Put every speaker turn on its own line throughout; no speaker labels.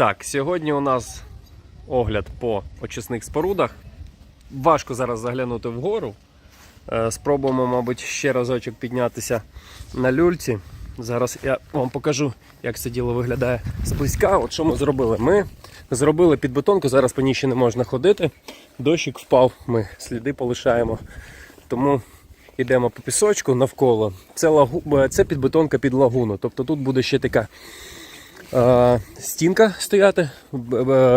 Так, сьогодні у нас огляд по очисних спорудах. Важко зараз заглянути вгору. Е, Спробуємо, мабуть, ще разочок піднятися на люльці. Зараз я вам покажу, як це діло виглядає зблизька. От що ми зробили? Ми зробили підбетонку, зараз по ній ще не можна ходити. Дощик впав, ми сліди полишаємо. Тому йдемо по пісочку навколо. Це, лагу... е, це підбетонка під лагуну. Тобто тут буде ще така стінка стояти,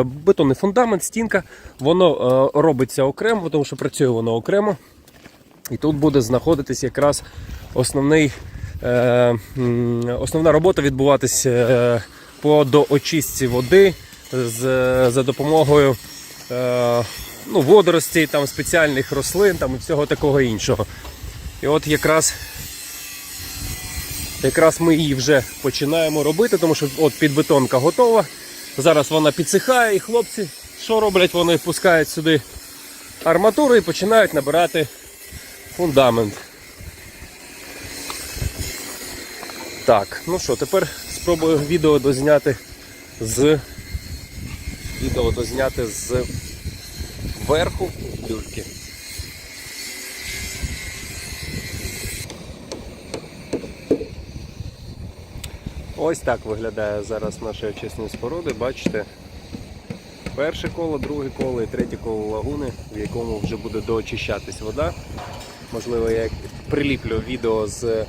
бетонний фундамент, стінка. Воно е, робиться окремо, тому що працює воно окремо. І тут буде знаходитись якраз основний, е, основна робота відбуватись е, по доочистці води за допомогою е, ну, водоростей, там, спеціальних рослин там, і всього такого іншого. І от якраз Якраз ми її вже починаємо робити, тому що от підбетонка готова. Зараз вона підсихає, і хлопці, що роблять? Вони пускають сюди арматуру і починають набирати фундамент. Так, ну що, тепер спробую відео дозняти з відео дозняти з верху люльки. Ось так виглядає зараз наші очисні споруди. Бачите, перше коло, друге коло і третє коло лагуни, в якому вже буде доочищатись вода. Можливо, я приліплю відео з е,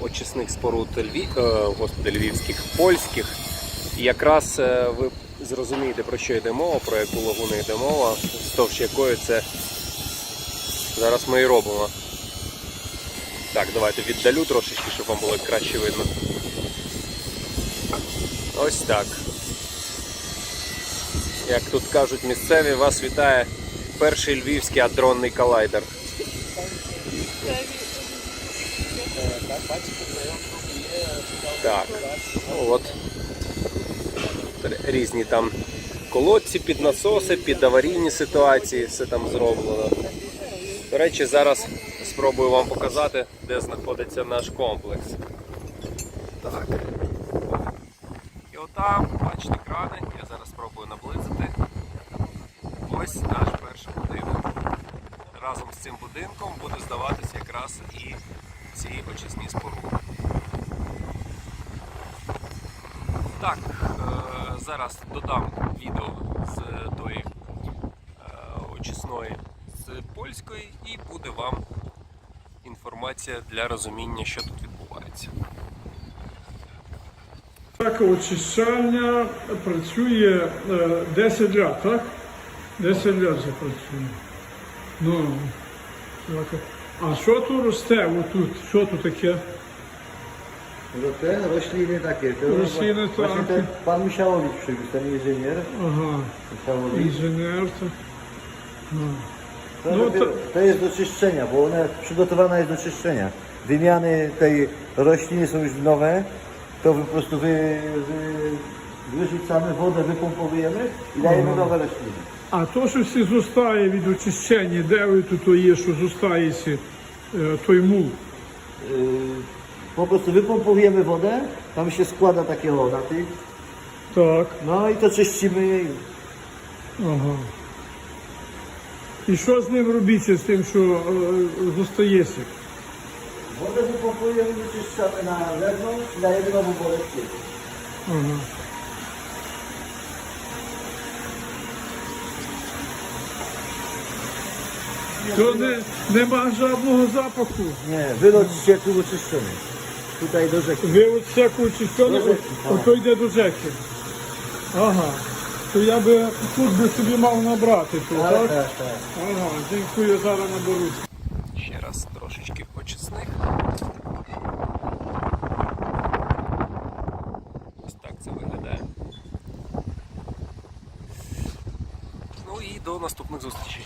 очисних споруд Львів, е, господи, львівських, польських. Якраз е, ви зрозумієте, про що йде мова, про яку лагуну йде мова, вздовж якої це зараз ми і робимо. Так, давайте віддалю трошечки, щоб вам було краще видно. Ось так. Як тут кажуть місцеві, вас вітає перший львівський адронний колайдер. Так, ну от різні там колодці під насоси, під аварійні ситуації, все там зроблено. До речі, зараз спробую вам показати, де знаходиться наш комплекс. Так. Отам, бачите, крани, я зараз спробую наблизити. Ось наш перший будинок. Разом з цим будинком буде здаватись якраз і ці очисні споруди. Так, е, зараз додам відео з тої е, очисної з польської і буде вам інформація для розуміння, що тут відбувається.
Так, очищання працює е, 10 років, так? 10 років вже працює. Ну, так. а що тут росте отут? Що тут таке?
No te rośliny takie. To
Rośliny to
właśnie
takie.
ten pan Musiałowicz przywiózł, ten inżynier
Ага,
Musiałowicz.
інженер. то. Ну.
To,
No
dopiero-
to-
to jest do czyszczenia, bo ona przygotowana jest do czyszczenia. Wymiany tej rośliny są już nowe, to po prostu wy, wy, wyrzucamy wodę, wypompowujemy i dajemy nowe rośliny.
А то, що всі зустає від очищення, де ви тут є, що зустається е, той мул?
Po prostu wypompowujemy wodę, tam się składa takie o na tych,
Так,
no i to czyścimy i
ага. І що з ним робиться, з тим, що е, зостається?
Dajemy nową wodę w ciepło.
Ага. То не, нема жодного запаху.
Nie, wylot ścieku wyczyszczony. Tutaj do rzeki.
Ви от всяку чистили,
Дуже, ага.
ото йде до rzeki. Ага. То я би тут би собі мав набрати, то,
Tak,
так?
tak, tak.
Ага, дякую, зараз наберу.
Ще раз трошечки очисних. Ось так це виглядає. Ну і до наступних зустрічей.